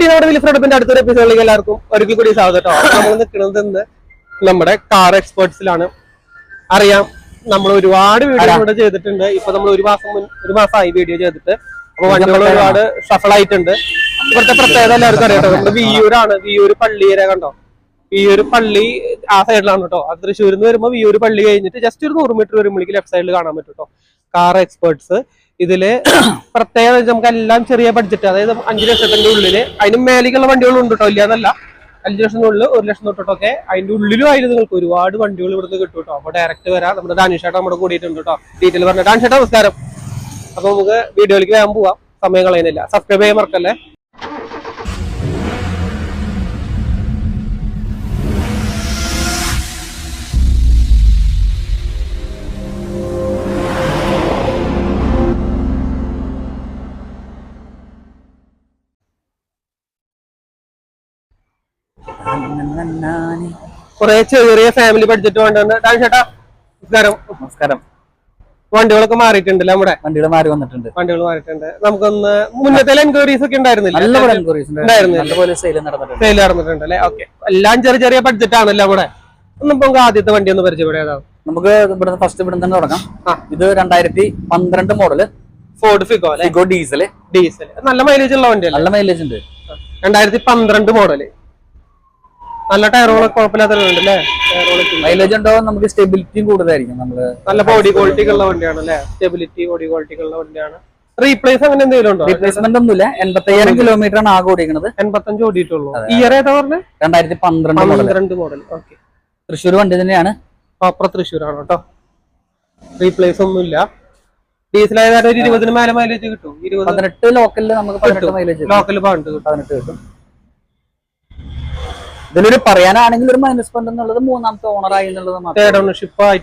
Tea നമ്മുടെ വിലിഫ്രഡപ്പിന്റെ അടുത്തൊരു എപ്പിസോഡിലേക്ക് എല്ലാവർക്കും ഒരിക്കൽ കൂടി സ്വാഗതം കേട്ടോ. നമ്മൾ നിൽക്കുന്നത് ഇന്ന് നമ്മുടെ കാർ എക്സ്പേർട്സിലാണ് അറിയാം നമ്മൾ ഒരുപാട് വീഡിയോ ഇവിടെ ചെയ്തിട്ടുണ്ട്. ഇപ്പൊ നമ്മൾ ഒരു മാസം മുൻ ഒരു മാസമായി വീഡിയോ ചെയ്തിട്ട്. അപ്പൊ വണ്ടികൾ ഒരുപാട് സഫൽ ആയിട്ടുണ്ട്. ഇവിടുത്തെ പ്രത്യേകത എല്ലാവർക്കും അറിയാം നമ്മുടെ വിയൂരാണ്. വിയൂര് പള്ളിയരെ കണ്ടോ? വിയൂര് പള്ളി ആ സൈഡിലാണ് കേട്ടോ. അത് തൃശ്ശൂരിൽ നിന്ന് വരുമ്പോൾ വിയൂര് പള്ളി കഴിഞ്ഞിട്ട് ജസ്റ്റ് ഒരു നൂറ് മീറ്റർ വരുമ്പോഴേക്ക് ലെഫ്റ്റ് സൈഡിൽ കാണാൻ പറ്റും കേട്ടോ. കാർ എക്സ്പേർട്സ് ഇതിൽ പ്രത്യേകത നമുക്ക് എല്ലാം ചെറിയ ബഡ്ജറ്റ് അതായത് അഞ്ചു ലക്ഷത്തിന്റെ ഉള്ളിൽ അതിന് മേലേക്കുള്ള വണ്ടികളും ഉണ്ട് കേട്ടോ ഇല്ലാന്നല്ല. അഞ്ചു ലക്ഷത്തിനുള്ളിൽ ഒരു ലക്ഷം തൊട്ടൊക്കെ അതിന്റെ ഉള്ളിലും ആയിരുന്നു നിങ്ങൾക്ക് ഒരുപാട് വണ്ടികൾ ഇവിടുന്ന് കിട്ടും കേട്ടോ അപ്പൊ ഡയറക്റ്റ് വരാം. നമ്മുടെ ഡാനിഷേട്ട നമ്മുടെ കൂടിയിട്ടുണ്ട് കേട്ടോ. ഡീറ്റെയിൽ പറഞ്ഞ. ഡാനിഷേട്ട നമസ്കാരം. അപ്പൊ നമുക്ക് വീഡിയോയിലേക്ക് വേഗം പോവാം. സമയം കളയുന്നില്ല. സബ്സ്ക്രൈബ് ചെയ്യാൻ മറക്കല്ലേ? കുറെ ചെറിയ ഫാമിലി ബഡ്ജറ്റ് വേണ്ടത് ചേട്ടാ നമസ്കാരം. നമസ്കാരം. വണ്ടികളൊക്കെ മാറിയിട്ടുണ്ട് നമ്മുടെ? വണ്ടികൾ മാറി വന്നിട്ടുണ്ട്. വണ്ടികൾ മാറിയിട്ടുണ്ട്. നമുക്കൊന്ന് മുന്നത്തെ എൻക്വയറീസ് ഒക്കെ ഉണ്ടായിരുന്നില്ല? നല്ലപോലെ സെയിൽ നടന്നിട്ടുണ്ട്. അല്ലേ ഓക്കെ എല്ലാം ചെറിയ ചെറിയ ബഡ്ജറ്റ് ആണല്ലോ നമ്മുടെ. നമുക്ക് ആദ്യത്തെ വണ്ടി ഒന്ന് പരിചയപ്പെടാം. നമുക്ക് ഇവിടെ ഫസ്റ്റ് ഇവിടെ തന്നെ തുടങ്ങാം. ഇത് രണ്ടായിരത്തി പന്ത്രണ്ട് model Ford Figo Figo diesel diesel നല്ല മൈലേജ് ഉള്ള വണ്ടിയാണ് നല്ല മൈലേജ് ഉണ്ട്. രണ്ടായിരത്തി പന്ത്രണ്ട് മോഡൽ നല്ല ടയറുകളൊക്കെ കുഴപ്പമില്ലാത്ത ഉണ്ട് അല്ലേ? മൈലേജ് ഉണ്ടാവും നമുക്ക് സ്റ്റെബിലിറ്റിയും കൂടുതലായിരിക്കും നമ്മൾ. നല്ല ബോഡി ക്വാളിറ്റി ഉള്ള വണ്ടിയാണ് അല്ലേ? സ്റ്റെബിലിറ്റി ബോഡി ക്വാളിറ്റി ഉള്ള വണ്ടിയാണ്. റീപ്ലേസ് അങ്ങനെ എന്തെങ്കിലും ഉണ്ടോ? റീപ്ലേസ്മെന്റ് ഒന്നുമില്ല. എൺപത്തയ്യായിരം കിലോമീറ്റർ ആണ് ആകെ ഓടിക്കുന്നത് എൺപത്തഞ്ച് ഓടിയിട്ടുള്ളൂ. ഇയർ ഏതാ പറഞ്ഞത് രണ്ടായിരത്തി പന്ത്രണ്ട് മോഡൽ പന്ത്രണ്ട് മോഡൽ ഓക്കെ തൃശ്ശൂർ വണ്ടി തന്നെയാണ്. പ്രോപ്പർ തൃശ്ശൂരാണ് കേട്ടോ. റീപ്ലേസ് ഒന്നുമില്ല. ഡീസൽ ആയതായിട്ട് ഒരു ഇരുപതിന് മേലെ മൈലേജ് കിട്ടും. ഇരുപത് പതിനെട്ട് ലോക്കലിൽ നമുക്ക് പതിനെട്ട് മൈലേജ് ലോക്കൽ പതിനെട്ട് കിട്ടും. ഇതിലൊരു പറയാനാണെങ്കിൽ ഒരു മൈനസ് പോയിന്റ് എന്നുള്ളത് മൂന്നാമത്തെ ഓണറായി എന്നുള്ളത് മാത്രം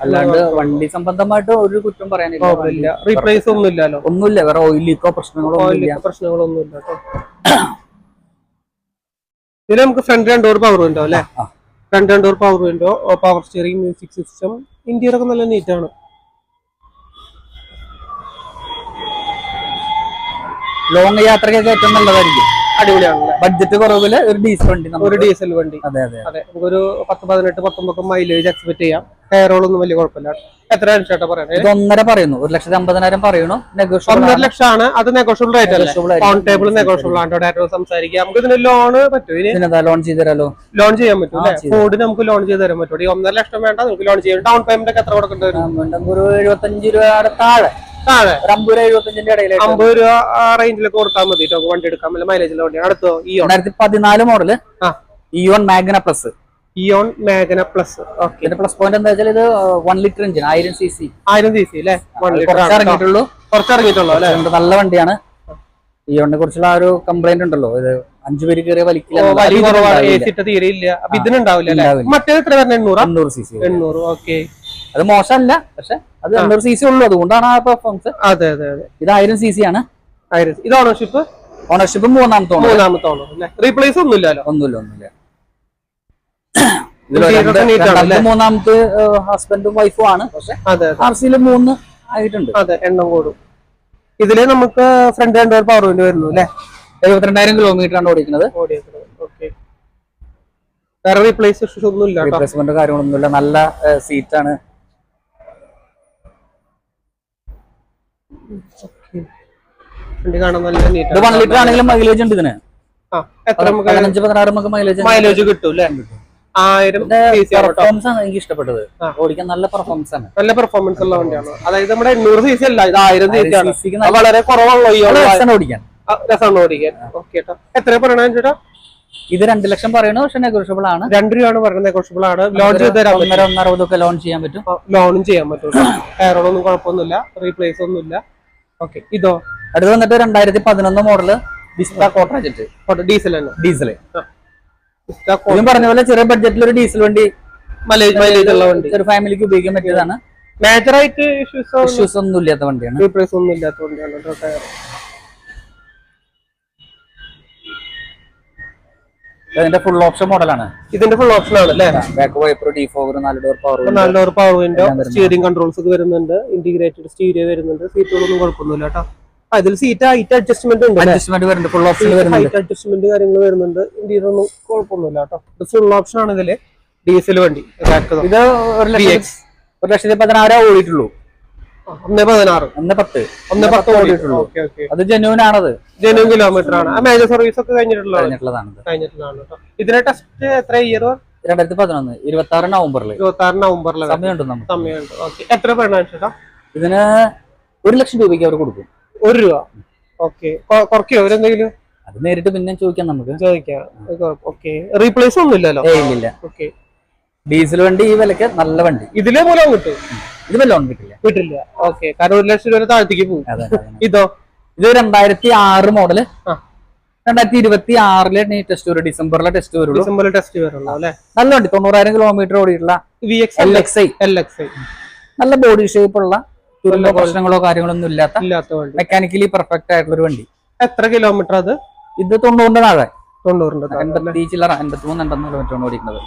അല്ലാണ്ട് വണ്ടി സംബന്ധമായിട്ട് ഒരു കുറ്റം പറയാനില്ല. റീപ്ലേസ് ഒന്നും ഇല്ലല്ലോ ഒന്നുമില്ല. വേറെ ഓയിൽ ലീക്കോ പ്രശ്നങ്ങളോ പ്രശ്നങ്ങളൊന്നുമില്ല ഇതിൽ നമുക്ക് ഫ്രണ്ട് രണ്ട് ഡോർ പവർ വിൻഡോ അല്ലേ. ഫ്രണ്ട് രണ്ട് door power window power steering music system ഇന്ത്യയിലൊക്കെ ഒക്കെ നല്ല നീറ്റ് ആണ്. ലോങ് യാത്രയ്ക്കൊക്കെ ഏറ്റവും നല്ലതായിരിക്കും. അടിപൊളിയാണല്ലേ? ബഡ്ജറ്റ് കുറവിൽ ഒരു ഡീസൽ വണ്ടി ഒരു ഡീസൽ വണ്ടി. അതെ അതെ ഒരു പത്ത് പതിനെട്ട് പത്തൊമ്പത് മൈലേജ് എക്സ്പെക്ട് ചെയ്യാം. ഹെയറോളൊന്നും വലിയ കുഴപ്പമില്ല. എത്ര ചേട്ടാ പറയണേ ഇത് ഒന്നര പറയുന്നു. ഒരു ലക്ഷത്തി അമ്പതിനായിരം പറയുന്നു. ഒന്നര ലക്ഷമാണ്. അത് നെഗോഷ്യബിൾ റേറ്റ് അല്ലേ? ഓൺ ടേബിൾ നെഗോഷ്യബിൾ ആണ്. ഡയറക്ടർ സംസാരിക്കാം? നമുക്ക് ഇതിന് ലോൺ പറ്റും ഇനി. ലോൺ ചെയ്ത് തരാലോ? ലോൺ ചെയ്യാൻ പറ്റും അല്ലേ? നമുക്ക് ലോൺ ചെയ്ത് തരാൻ പറ്റും. ഈ ഒന്നര ലക്ഷം വേണ്ട നമുക്ക് ലോൺ ചെയ്യാം. ഡൗൺ പേയ്മെന്റ് ഒക്കെ എത്ര കൊടുക്കേണ്ടി വരും? ഒരു എഴുപത്തഞ്ച് രൂപയുടെ താഴെ. താഴെ അമ്പത് രൂപ എഴുപത്തഞ്ചിന്റെ ഇടയിലായിട്ട് അമ്പത് രൂപ ആ റേഞ്ചിലൊക്കെ കൊടുത്താൽ മതി കേട്ടോ. വണ്ടി എടുക്കാൻ. മൈലേജിലെ വണ്ടി അടുത്തോ ഈ രണ്ടായിരത്തി പതിനാല് model. Eon Magna plus Eon Magna plus okay ഇതിന്റെ പ്ലസ് പോയിന്റ് എന്താ വെച്ചാൽ ഇത് വൺ ലിറ്റർ എഞ്ചിൻ ആയിരം സി സി ആയിരം സി സി അല്ലേ കുറച്ച് ഇറങ്ങിയിട്ടുള്ളൂ. അല്ലേ? അതുകൊണ്ട് നല്ല വണ്ടിയാണ്. ഇയോണിനെ കുറിച്ചുള്ള ആ ഒരു കംപ്ലൈന്റ് ഉണ്ടല്ലോ. ഇത് അഞ്ചു പേര് കയറിയ വലിക്കില്ല മറ്റേ എത്ര എണ്ണൂറ്? സി സി എണ്ണൂറ്. ഓക്കെ അത് മോശമല്ല പക്ഷെ അത് രണ്ടൂറ് സി സി ഉള്ളൂ അതുകൊണ്ടാണ് ആ പെർഫോമൻസ് അതെ അതെ അതെ. ഇത് ആയിരം സി സി ആണ്. ആയിരം ഇത് ഓണർഷിപ്പ് ഓണർഷിപ്പ് മൂന്നാമത്തെ മൂന്നാമത്തെ ഓണർ അല്ലേ? റീപ്ലേസ് ഒന്നുമില്ല ഒന്നുമില്ല. അല്ലേ? മൂന്നാമത്തെ ഹസ്ബൻഡും വൈഫും ആണ്. പക്ഷെ ആർ സിയിൽ മൂന്ന് ആയിട്ടുണ്ട്. അതെ എണ്ണം കൂടും. ഇതിൽ നമുക്ക് ഫ്രണ്ട് രണ്ട് പവർ വിൻഡ് വരുന്നു അല്ലെ? എഴുപത്തിരണ്ടായിരം കിലോമീറ്റർ ആണ് ഓടിക്കുന്നത് ഓക്കെ വേറെ റീപ്ലേസ് ഒന്നുമില്ല റീപ്ലേസ്മെന്റ് കാര്യങ്ങളൊന്നുമില്ല. നല്ല സീറ്റ് വണ്ടി കാണാൻ നല്ല നീറ്റ് വൺ ലിറ്റർ ആണെങ്കിലും മൈലേജ് ഉണ്ട് ഇതിന്. പതിനഞ്ച് പതിനാറ് നമുക്ക് മൈലേജ് മൈലേജ് കിട്ടും അല്ലേ? ആയിരം പെർഫോമൻസ് ആണ് എനിക്ക് ഇഷ്ടപ്പെട്ടത്. ഓടിക്കാൻ നല്ല പെർഫോമൻസ് ആണ്. നല്ല പെർഫോമൻസ് ഉള്ള വണ്ടിയാണ്. അതായത് നമ്മുടെ എണ്ണൂറ് സി സി അല്ല ഇത് ആയിരം സി സി ആണ്. വളരെ നല്ല ഓടിക്കാൻ. രസമാണ് ഓടിക്കാൻ. ഓക്കെ കേട്ടോ എത്ര പറയണ ചേട്ടാ? ഇത് രണ്ട് ലക്ഷം പറയണു പക്ഷെ നെഗോഷ്യബിൾ ആണ്. രണ്ട് രൂപയാണ് പറയുന്നത് നെഗോഷ്യബിൾ ആണ്. ലോൺ ചെയ്ത് പറ്റും. ഒന്നര ഒന്നറുപതൊക്കെ ലോൺ ചെയ്യാൻ പറ്റും. ലോണും ചെയ്യാൻ പറ്റും. ടയറുകളൊന്നും കുഴപ്പമൊന്നുമില്ല. റീപ്ലേസ് ഒന്നുമില്ല. ഓക്കെ ഇതോ. അടുത്ത് വന്നിട്ട് രണ്ടായിരത്തി പതിനൊന്ന് model Vista Quadrajet diesel diesel ഇതും പറഞ്ഞ പോലെ ചെറിയ ബഡ്ജറ്റിൽ ഒരു ഡീസൽ വണ്ടി മൈലേജ് ഉള്ള വണ്ടി. ഒരു ഫാമിലിക്ക് ഉപയോഗിക്കാൻ പറ്റിയതാണ്. മേജർ ആയിട്ട് ഇഷ്യൂസ് ഇഷ്യൂസ് ഒന്നും ഇല്ലാത്ത വണ്ടിയാണ്. ഒന്നും ഇല്ലാത്ത വണ്ടിയാണ്. അതിന്റെ ഫുൾ ഓപ്ഷൻ മോഡലാണ് ഇതിന്റെ ഫുൾ ഓപ്ഷൻ ആണ് അല്ലേ? ബാക്ക് വൈപ്പർ ഡീഫോഗർ നാല് ഡോർ പവർ നാല് door power window steering controls ഒക്കെ വരുന്നുണ്ട്. ഇന്റിഗ്രേറ്റഡ് സ്റ്റീരിയോ വരുന്നുണ്ട്. സീറ്റുകളൊന്നും കുഴപ്പമൊന്നുമില്ല കേട്ടോ. അതിൽ സീറ്റ് ഹൈറ്റ് അഡ്ജസ്റ്റ്മെന്റ് ഉണ്ട് അഡ്ജസ്റ്റ്മെന്റ് വരുന്നുണ്ട് ഫുൾ ഓപ്ഷൻ വരുന്നുണ്ട്. ഹൈറ്റ് അഡ്ജസ്റ്റ്മെന്റ് കാര്യങ്ങൾ വരുന്നുണ്ട്. ഇന്റീരിയർ ഒന്നും കുഴപ്പമൊന്നുമില്ല കേട്ടോ. ഇത് ഫുൾ ഓപ്ഷൻ ആണ് ഇതിൽ. ഡീസൽ വണ്ടി. ഇത് ഒരു ലക്ഷത്തി പതിനായിരം ഓടിയിട്ടുള്ളൂ. ഒന്ന് പതിനാറ്. ഒന്ന് പത്ത്. ഒന്ന് പത്ത് ഓടിയിട്ടുള്ളൂ. അത് ജനുവിൻ ആണത് ജനുവിൻ കിലോമീറ്റർ ആണ് മേജർ സർവീസ് ഒക്കെ കഴിഞ്ഞിട്ടുള്ളതാണ് കഴിഞ്ഞിട്ടുള്ളതാണ് ഇതിന്റെ ടെസ്റ്റ് എത്ര ഇയർ രണ്ടായിരത്തി പതിനൊന്ന്. ഇരുപത്തി ആറ് നവംബറിൽ ഇരുപത്തി ആറ് നവംബറിൽ സമയമുണ്ട് നമുക്ക്. സമയമുണ്ട്. ഓക്കെ. എത്ര ചേട്ടാ ഇതിന് ഒരു ലക്ഷം രൂപയ്ക്ക് അവർ കൊടുക്കും. ഒരു രൂപ. ഓക്കെ. കുറയ്ക്കോ അവരെന്തെങ്കിലും? അത് നേരിട്ട് പിന്നെ ചോദിക്കാം നമുക്ക്. ചോദിക്കാം. ഓക്കെ. റീപ്ലേസ് ഒന്നും ഇല്ലല്ലോ. ഇല്ല ഓക്കെ. ഡീസൽ വണ്ടി ഈ വിലക്ക് നല്ല വണ്ടി. ഇതിലെ മൂലം കിട്ടും. ഇതിന് ലോൺ കിട്ടില്ല. കിട്ടില്ല. ഓക്കെ കാരണം ഒരു ലക്ഷം രൂപ താഴത്തേക്ക് പോകും. ഇതോ? ഇത് രണ്ടായിരത്തി ആറ് മോഡൽ. രണ്ടായിരത്തി ഇരുപത്തി ആറിലെ ടെസ്റ്റ് വരും. ഡിസംബറിലെ ടെസ്റ്റ് വരുള്ളൂ. ഡിസംബറിലെ ടെസ്റ്റ് വരുള്ളൂ അല്ലേ? നല്ല വണ്ടി. തൊണ്ണൂറായിരം കിലോമീറ്റർ ഓടിയിട്ടുള്ള നല്ല ബോഡി ഷേപ്പ് ഉള്ള തുരുമ്പോ പ്രശ്നങ്ങളോ കാര്യങ്ങളൊന്നും ഇല്ലാത്ത മെക്കാനിക്കലി പെർഫെക്റ്റ് ആയിട്ടുള്ള ഒരു വണ്ടി. എത്ര കിലോമീറ്റർ അത്? ഇത് തൊണ്ണൂറിന്റെ താഴെ. തൊണ്ണൂറിന്റെ? എൺപത്തി ചില്ലറ എൺപത്തി മൂന്ന് എൺപത്തി കിലോമീറ്റർ ആണ് ഓടിക്കുന്നത്.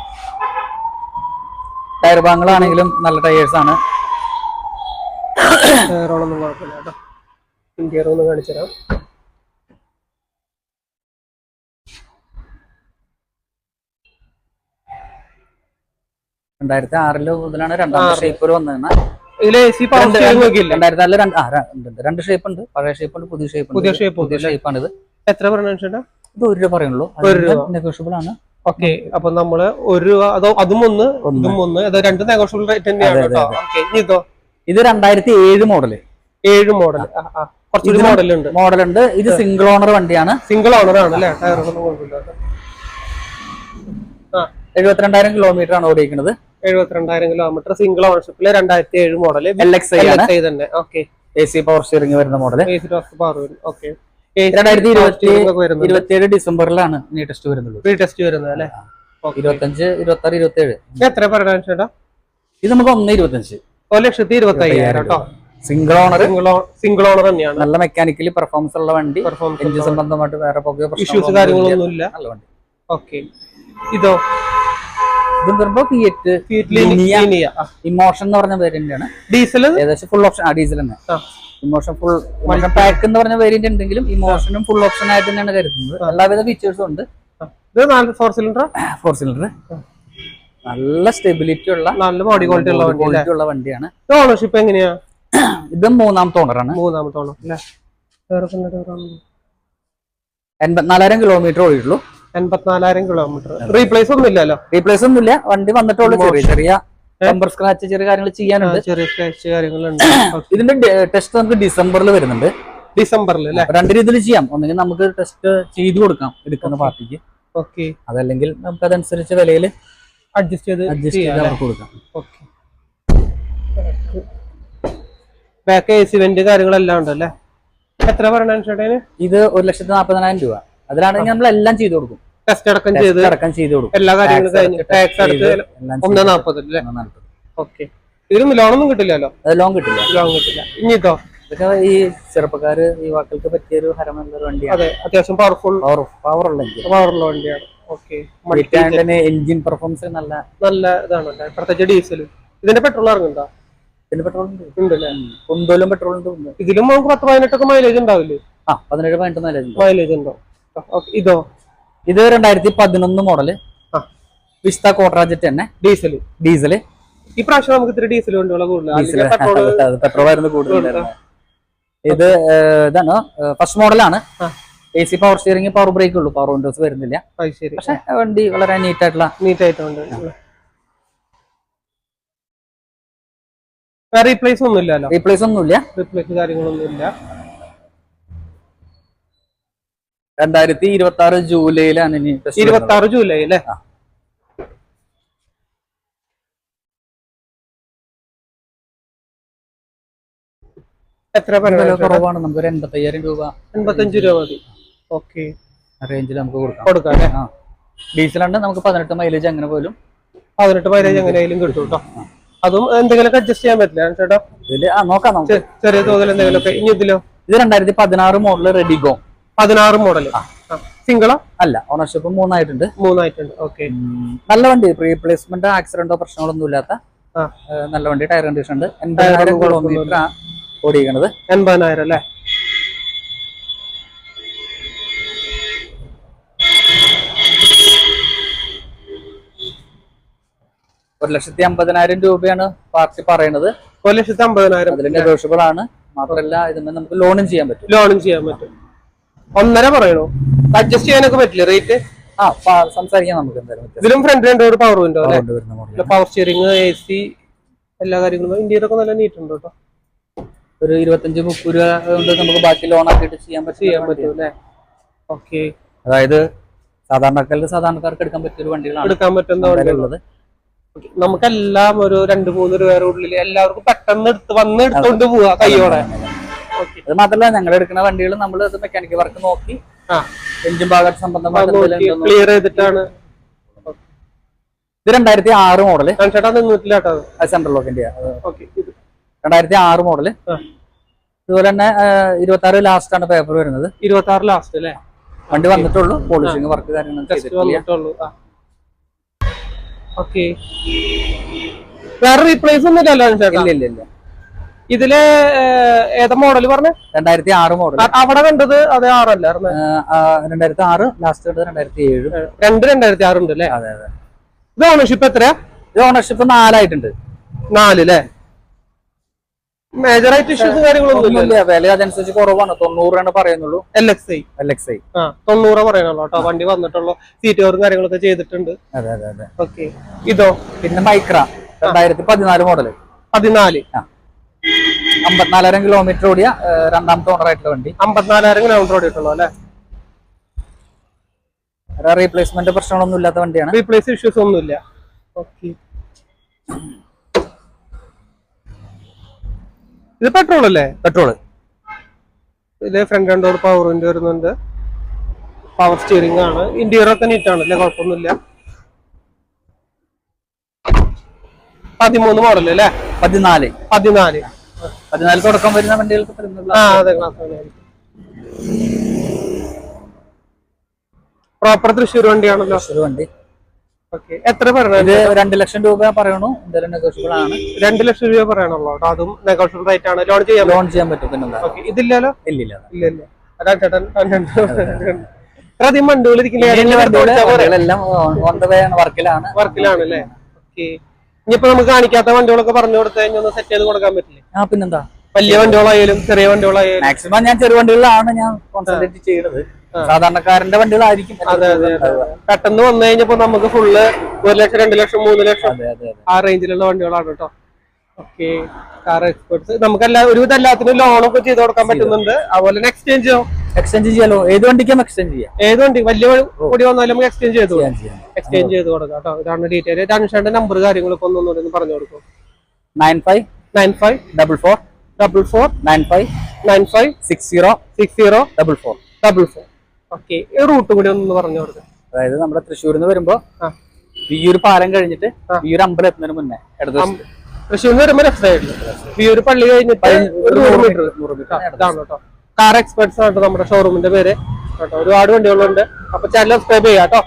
ടയർ ഭാഗങ്ങളാണെങ്കിലും നല്ല ടയേഴ്സ് ആണ്. ടയറോളൊന്നും കുഴപ്പമില്ല കേട്ടോ. ഇന്ത്യയിൽ ഒന്ന് കാണിച്ചു തരാം. രണ്ടായിരത്തി ആറിൽ മുതലാണ് രണ്ടാമത്തെ ഷേപ്പ് വന്നത് ഇതിൽ എ സി പവർ സ്റ്റിയറിംഗ് നോക്കിയില്ലേ രണ്ടായിരത്തി ആറിൽ രണ്ട് ഷേപ്പ് ഉണ്ട് പഴയ ഷേപ്പ് ഉണ്ട് പുതിയ ഷേപ്പ് പുതിയ ഷേപ്പ് പുതിയ ഷേപ്പ് ആണ് ഇത് എത്ര പറഞ്ഞ ഇത് ഒരു രൂപ പറയുള്ളൂ. നെഗോഷ്യബിൾ ആണ്. ഓക്കെ. അപ്പൊ നമ്മൾ ഒരു അതോ അതും ഒന്ന്. ഇതും ഒന്ന്. അതോ രണ്ട് നെഗോഷ്യബിൾ റേറ്റ് തന്നെയാണ് കേട്ടോ. ഓക്കെ. ഇനി ഇതോ? ഇത് രണ്ടായിരത്തി ഏഴ് മോഡൽ ഏഴ് മോഡൽ കുറച്ചൊരു മോഡലുണ്ട്. ഉണ്ട് മോഡൽ ഉണ്ട് ഇത് സിംഗിൾ ഓണർ വണ്ടിയാണ്. സിംഗിൾ ഓണർ ആണ് അല്ലേ? ടയറൊന്നും. ആ. എഴുപത്തിരണ്ടായിരം കിലോമീറ്റർ ആണ് ഓടിക്കുന്നത് എഴുപത്തിരണ്ടായിരം കിലോമീറ്റർ സിംഗിൾ ഓണർഷിപ്പിൽ രണ്ടായിരത്തി ഏഴ് മോഡൽ എൽ എക്സ് ഐ തന്നെ. Okay. A C power steering വരുന്ന model A C power okay. രണ്ടായിരത്തി ഇരുപത്തി വരുന്നത് ഇരുപത്തിയേഴ് ഡിസംബറിലാണ് ഇനി ടെസ്റ്റ് വരുന്നത് പ്രീ ടെസ്റ്റ് വരുന്നത് അല്ലേ? Okay. ഇരുപത്തഞ്ച് ഇരുപത്തി ആറ് ഇരുപത്തി ഏഴ് എത്ര ചേട്ടാ? ഇത് നമുക്ക് ഒന്ന് ഇരുപത്തഞ്ച്. ഒരു ലക്ഷത്തി ഇരുപത്തി അയ്യായിരം കേട്ടോ സിംഗിൾ ഓണർ സിംഗിൾ ഓണർ തന്നെയാണ്. നല്ല മെക്കാനിക്കലി പെർഫോമൻസ് ഉള്ള വണ്ടി. എഞ്ചിൻ സംബന്ധമായിട്ട് വേറെ ഇഷ്യൂസ് കാര്യങ്ങളൊന്നും ഇല്ല. നല്ല വണ്ടി. ഓക്കെ ഇതോ? ഇതും വരുമ്പോ ഫിയറ്റ് ഇമോഷൻ എന്ന് പറഞ്ഞ പേര് തന്നെയാണ് ഡീസൽ ഏകദേശം ഫുൾ ഓപ്ഷൻ ആ ഡീസൽ തന്നെ. ഇമോഷൻ ഫുൾ ഇമോഷൻ പാക്ക് എന്ന് പറഞ്ഞ വേരിയന്റ് ഉണ്ടെങ്കിലും ഇമോഷനും ഫുൾ ഓപ്ഷൻ ആയിട്ട് തന്നെയാണ് കരുതുന്നത്. എല്ലാവിധ ഫീച്ചേഴ്സും ഉണ്ട്. ഇത് ഫോർ സിലിണ്ടർ ഫോർ സിലിണ്ടർ നല്ല സ്റ്റെബിലിറ്റി ഉള്ള നല്ല ബോഡി ക്വാളിറ്റി ഉള്ള ക്വാളിറ്റി ഉള്ള വണ്ടിയാണ്. ഓണർഷിപ്പ് എങ്ങനെയാ? ഇത് മൂന്നാമത്തെ ഓണറാണ് മൂന്നാമത്തെ ഓണർ. എൺപത്തിനാലായിരം കിലോമീറ്റർ ഓടിയിട്ടുള്ളൂ. എൺപത്തിനാലായിരം കിലോമീറ്റർ റീപ്ലേസ് ഒന്നും ഇല്ലല്ലോ? റീപ്ലേസ് ഒന്നുമില്ല വണ്ടി വന്നിട്ടുള്ളൂ. ചെറിയ ചെറിയ നമ്പർ സ്ക്രാച്ച് ചെറിയ കാര്യങ്ങൾ ചെയ്യാനുണ്ട്. ചെറിയ സ്ക്രാച്ച് കാര്യങ്ങളുണ്ട്. ഇതിന്റെ ടെസ്റ്റ് നമുക്ക് ഡിസംബറിൽ വരുന്നുണ്ട്. ഡിസംബറിൽ അല്ലേ? രണ്ട് രീതിയിൽ ചെയ്യാം. ഒന്നെങ്കിൽ നമുക്ക് ടെസ്റ്റ് ചെയ്തു കൊടുക്കാം എടുക്കുന്ന പാർട്ടിക്ക്. ഓക്കെ അതല്ലെങ്കിൽ നമുക്ക് അതനുസരിച്ച് വിലയിൽ അഡ്ജസ്റ്റ് ചെയ്ത് അഡ്ജസ്റ്റ് ചെയ്ത് അവർക്ക് കൊടുക്കാം. Okay back A C vent കാര്യങ്ങളെല്ലാം ഉണ്ടല്ലേ? എത്ര പറഞ്ഞു ഇത് ഒരു ലക്ഷത്തി നാൽപ്പതിനായിരം രൂപ. അതിലാണെങ്കിൽ നമ്മൾ എല്ലാം ചെയ്തു കൊടുക്കും. ടെസ്റ്റ് അടക്കം ചെയ്ത് അടക്കം ചെയ്ത് കൊടുക്കും. എല്ലാ കാര്യങ്ങളും കഴിഞ്ഞ് ടാക്സ് അടച്ച് ഒന്ന് നാപ്പത് അല്ലേ. ഓക്കെ ഇതിലും ലോണൊന്നും കിട്ടില്ലല്ലോ? ലോൺ കിട്ടില്ല. ലോൺ കിട്ടില്ല. ഇനിയിട്ടോ ഇതോ ഇതൊക്കെ ഈ ചെറുപ്പക്കാര് യുവാക്കൾക്ക് പറ്റിയൊരു ഹരമുള്ള ഒരു വണ്ടിയാണ്. അതെ അത്യാവശ്യം പവർഫുൾ പവർ പവർ ഉള്ള എഞ്ചിൻ പവറുള്ള വണ്ടിയാണ്. ഓക്കെ എഞ്ചിൻ പെർഫോമൻസ് നല്ല നല്ല ഇതാണല്ലേ? പ്രത്യേകിച്ച് ഡീസൽ ഇതിന്റെ പെട്രോൾ ഇറങ്ങുന്നുണ്ടോ? ഇതിന് പെട്രോൾ ഉണ്ട്. കുന്തോലും പെട്രോൾ ഉണ്ട്. ഇതിലും നമുക്ക് പത്ത് പതിനെട്ടൊക്കെ മൈലേജ് ഉണ്ടാവില്ലേ? ആ പതിനേഴ് പതിനെട്ട് മൈലേജ് മൈലേജ് ഉണ്ടോ? ഇതോ? ഇത് രണ്ടായിരത്തി പതിനൊന്ന് മോഡൽ വിസ്ത കോട്രാജറ്റ് തന്നെ. ഡീസൽ ഡീസൽ ഈ പ്രാവശ്യം നമുക്ക് ഇത്തിരി ഡീസൽ പെട്രോൾ ആയിരുന്നു കൂടുതൽ ഇത് ഇതാണ് ഫസ്റ്റ് മോഡലാണ്. A C power steering power brake ഉള്ളൂ. പവർ വിൻഡോസ് വരുന്നില്ല. പക്ഷെ വണ്ടി വളരെ നീറ്റ് ആയിട്ടുള്ള നീറ്റ് ആയിട്ടുണ്ട്. റീപ്ലേസ് ഒന്നും ഇല്ലല്ലോ റീപ്ലേസ് ഒന്നുമില്ല. റീപ്ലേസ് കാര്യങ്ങളൊന്നും ഇല്ല രണ്ടായിരത്തി ഇരുപത്തി ആറ് ജൂലൈയിലാണ് ഇനി ഇരുപത്തി ആറ് ജൂലൈ അല്ലേ. എത്ര. കുറവാണ്. നമുക്ക് ഒരു എൺപത്തയ്യായിരം രൂപ എൺപത്തഞ്ച് രൂപ മതി. ഓക്കെ. റേഞ്ചിൽ നമുക്ക് കൊടുക്കാം. കൊടുക്കാം അല്ലേ? ഡീസൽ നമുക്ക് പതിനെട്ട് മൈലേജ് അങ്ങനെ പോലും. പതിനെട്ട് മൈലേജ് എങ്ങനെയായാലും കിട്ടും കേട്ടോ. അതും എന്തെങ്കിലും അഡ്ജസ്റ്റ് ചെയ്യാൻ പറ്റില്ല ചേട്ടാ? ഇതിൽ ആ നോക്കാം നമുക്ക് ചെറിയ തോതിൽ എന്തെങ്കിലുമൊക്കെ. ഇനി ഇതിലോ? ഇത് രണ്ടായിരത്തി പതിനാറ് മോഡൽ റെഡിഗോ പതിനാറ് മോഡൽ സിംഗിളോ? അല്ല ഓണർഷിപ്പ് മൂന്നായിട്ടുണ്ട്. മൂന്നായിട്ടുണ്ട്. ഓക്കെ. നല്ല വണ്ടി റീപ്ലേസ്മെന്റ് ആക്സിഡന്റോ പ്രശ്നങ്ങളൊന്നും ഇല്ലാത്ത നല്ല വണ്ടി ടയർ കണ്ടീഷൻ ഉണ്ട്. എൺപതിനായിരം ഓടിയിരിക്കണത്. എൺപതിനായിരം അല്ലേ? ഒരു ലക്ഷത്തി അമ്പതിനായിരം രൂപയാണ് പാർട്ടി പറയുന്നത് ഒരു ലക്ഷത്തി അമ്പതിനായിരം. നെഗോഷ്യബിൾ ആണ്. മാത്രമല്ല ഇതിന് നമുക്ക് ലോണും ചെയ്യാൻ പറ്റും. ലോണും ചെയ്യാൻ പറ്റും. ഒന്നര പറയണോ. അഡ്ജസ്റ്റ് ചെയ്യാനൊക്കെ പറ്റില്ല റേറ്റ് ആ സംസാരിക്കാം നമുക്ക് എന്തായാലും ഇതിലും ഫ്രണ്ട് രണ്ട് ഒരു പവർ വിൻഡോ അല്ലെ. പവർ സ്റ്റിയറിംഗ് എ സി എല്ലാ കാര്യങ്ങളും. ഇന്ത്യയിലൊക്കെ നല്ല നീറ്റ് ഉണ്ട് കേട്ടോ. ഒരു ഇരുപത്തഞ്ച് മുപ്പത് രൂപ കൊണ്ട് നമുക്ക് ബാക്കി ലോൺ ആക്കിയിട്ട് ചെയ്യാൻ പറ്റും ചെയ്യാൻ പറ്റും അല്ലേ? ഓക്കെ അതായത് സാധാരണക്കാർക്ക് സാധാരണക്കാർക്ക് എടുക്കാൻ പറ്റിയ ഒരു വണ്ടികളാണ് എടുക്കാൻ പറ്റുന്ന വണ്ടികളുള്ളത് നമുക്കെല്ലാം ഒരു രണ്ട് മൂന്ന് രൂപയുടെ ഉള്ളിൽ എല്ലാവർക്കും പെട്ടെന്ന് എടുത്ത് വന്ന് എടുത്തോണ്ട് പോവാ ഓക്കെ അത് മാത്രമല്ല ഞങ്ങൾ എടുക്കുന്ന വണ്ടികൾ നമ്മൾ അത് മെക്കാനിക്കൽ വർക്ക് നോക്കി എഞ്ചിൻ ഭാഗ സംബന്ധമായിട്ട് എന്തെങ്കിലും ഉണ്ടോ എന്ന് ക്ലിയർ ചെയ്തിട്ടാണ്. ഇത് രണ്ടായിരത്തി ആറ് മോഡൽ സെൻട്രൽ ലോക്ക് ഇന്ത്യ ഇത്. രണ്ടായിരത്തി ആറ് മോഡൽ. ഇതുപോലെ തന്നെ ഇരുപത്തി ആറ് ലാസ്റ്റ് ആണ് പേപ്പർ വരുന്നത്. ഇരുപത്തി ആറ് ലാസ്റ്റ് അല്ലേ? വണ്ടി വന്നിട്ടുള്ളൂ പോളിഷിംഗ് വർക്ക് ഓക്കെ. വേറെ റീപ്ലേസ് ഒന്നും ഇല്ല ഇല്ല ഇല്ല. ഇതിൽ ഏതാ മോഡൽ പറഞ്ഞു? രണ്ടായിരത്തി ആറ് മോഡൽ അവിടെ കണ്ടത് അത് ആറല്ല രണ്ടായിരത്തി ആറ് ലാസ്റ്റ് കണ്ടത് രണ്ടായിരത്തി ഏഴ് രണ്ട് രണ്ടായിരത്തി ആറ് ഉണ്ട് അല്ലേ? അതെ അതെ. ഇത് ഓണർഷിപ്പ് എത്ര ഇത് ഓണർഷിപ്പ് നാലായിട്ടുണ്ട്. നാല് അല്ലേ മേജർ ആയിട്ട് ഇഷ്യൂസ് കാര്യങ്ങളൊന്നും ഇല്ല വില അതനുസരിച്ച് കുറവാണ്. തൊണ്ണൂറാണ് പറയുന്നുള്ളൂ. L X I L X I ആ തൊണ്ണൂറ് പറയണല്ലോ കേട്ടോ. വണ്ടി വന്നിട്ടുള്ളൂ. സീറ്റ് കവറും കാര്യങ്ങളൊക്കെ ചെയ്തിട്ടുണ്ട്. അതെ അതെ അതെ. ഓക്കെ ഇതോ? പിന്നെ മൈക്ര രണ്ടായിരത്തി പതിനാല്. മോഡൽ പതിനാല് അമ്പത്തിനാലായിരം കിലോമീറ്റർ ഓടിയ രണ്ടാമത്തെ ഓണർ ആയിട്ടുള്ള വണ്ടി. അമ്പത്തിനാലായിരം കിലോമീറ്റർ ഓടിയിട്ടുള്ളൂ അല്ലേ? റീപ്ലേസ്മെന്റ് പ്രശ്നങ്ങളൊന്നും ഇല്ലാത്ത വണ്ടിയാണ്. റീപ്ലേസ് ഇഷ്യൂസ് ഒന്നുമില്ല. ഓക്കെ ഇത് പെട്രോൾ അല്ലേ? പെട്രോൾ ഇത് front and door power window വരുന്നുണ്ട്. പവർ സ്റ്റിയറിംഗ് ആണ്. ഇന്റീരിയർ ഒക്കെ നീറ്റ് ആണ് അല്ലേ? കുഴപ്പമൊന്നുമില്ല. പതിമൂന്ന് മോഡൽ അല്ലേ? പതിനാല്. പതിനാല്. പതിനാല് തുടക്കം വരുന്ന വണ്ടികൾക്ക് പ്രോപ്പർ തൃശ്ശൂർ വണ്ടിയാണല്ലോ? തൃശ്ശൂർ വണ്ടി. ഓക്കെ. എത്ര പറയണത് രണ്ട് ലക്ഷം രൂപ പറയണു. എന്തായാലും നെഗോഷ്യബിൾ ആണ്. രണ്ട് ലക്ഷം രൂപ പറയണല്ലോ. അതും നെഗോഷ്യബിൾ റേറ്റ് ആണ്. ലോൺ ചെയ്യാൻ ലോൺ ചെയ്യാൻ പറ്റും പിന്നെ ഇതില്ലല്ലോ? ഇല്ലില്ല ഇല്ല ഇല്ല ഇല്ല. അതാ ചേട്ടൻ അധികം വർക്കിലാണ്. വർക്കിലാണ്. അല്ലേ ഓക്കെ. ഇനിയിപ്പോ നമുക്ക് കാണിക്കാത്ത വണ്ടികളൊക്കെ പറഞ്ഞു കൊടുത്തു കഴിഞ്ഞാൽ ഒന്ന് സെറ്റ് ചെയ്ത് കൊടുക്കാൻ പറ്റില്ലേ? ആ പിന്നെന്താ? വലിയ വണ്ടികളായാലും ചെറിയ വണ്ടികളായാലും. മാക്സിമം ഞാൻ ചെറിയ വണ്ടികളിലാണ് ഞാൻ കോൺസെൻട്രേറ്റ് ചെയ്യുന്നത് സാധാരണക്കാരന്റെ വണ്ടികളായിരിക്കും. അതെ അതെ പെട്ടെന്ന് വന്നു കഴിഞ്ഞപ്പോ നമുക്ക് ഫുള്ള് ഒരു ലക്ഷം രണ്ട് ലക്ഷം മൂന്ന് ലക്ഷം ആ റേഞ്ചിലുള്ള വണ്ടികളാണ് കേട്ടോ ഓക്കെ കാർ എക്സ്പെർട്സ് നമുക്ക് എല്ലാ ഒരുവിധം എല്ലാത്തിനും ലോണൊക്കെ ചെയ്ത് കൊടുക്കാൻ പറ്റുന്നുണ്ട്. അതുപോലെ തന്നെ എക്സ്ചേഞ്ചോ എക്സ്ചേഞ്ച് ചെയ്യാലോ? ഏത് വണ്ടിക്കും എക്സ്ചേഞ്ച് ചെയ്യാം ഏത് വണ്ടി വലിയ കൂടി വന്നാലും നമുക്ക് എക്സ്ചേഞ്ച് ചെയ്ത് എക്സ്ചേഞ്ച് ചെയ്ത് കൊടുക്കാം കേട്ടോ. ഇതാണ് ഡീറ്റെയിൽ ധനുഷാന്റെ നമ്പർ കാര്യങ്ങളൊക്കെ ഒന്ന് പറഞ്ഞു കൊടുക്കും. Nine five nine five double four double four nine five nine five six zero six zero double four double four okay ഈ റൂട്ട് കൂടി ഒന്ന് പറഞ്ഞു കൊടുക്കാം. അതായത് നമ്മുടെ തൃശ്ശൂരിൽ നിന്ന് വരുമ്പോ ഈ വിയൂർ പാലം കഴിഞ്ഞിട്ട് ഈ ഒരു അമ്പലം എത്തുന്നതിന് മുന്നേ തൃശ്ശൂരിൽ നിന്ന് വരുമ്പോ ലെഫ്റ്റ് സൈഡിൽ ഈ ഒരു പള്ളി കഴിഞ്ഞിട്ട് ഒരു നൂറ് മീറ്റർ ഇതാണ് കേട്ടോ. കാർ എക്സ്പെർട്സ് ആണ് നമ്മുടെ ഷോറൂമിന്റെ പേര്. കേട്ടോ ഒരുപാട് വണ്ടികളുണ്ട്. അപ്പൊ ചാനൽ സബ്സ്ക്രൈബ് ചെയ്യാം കേട്ടോ.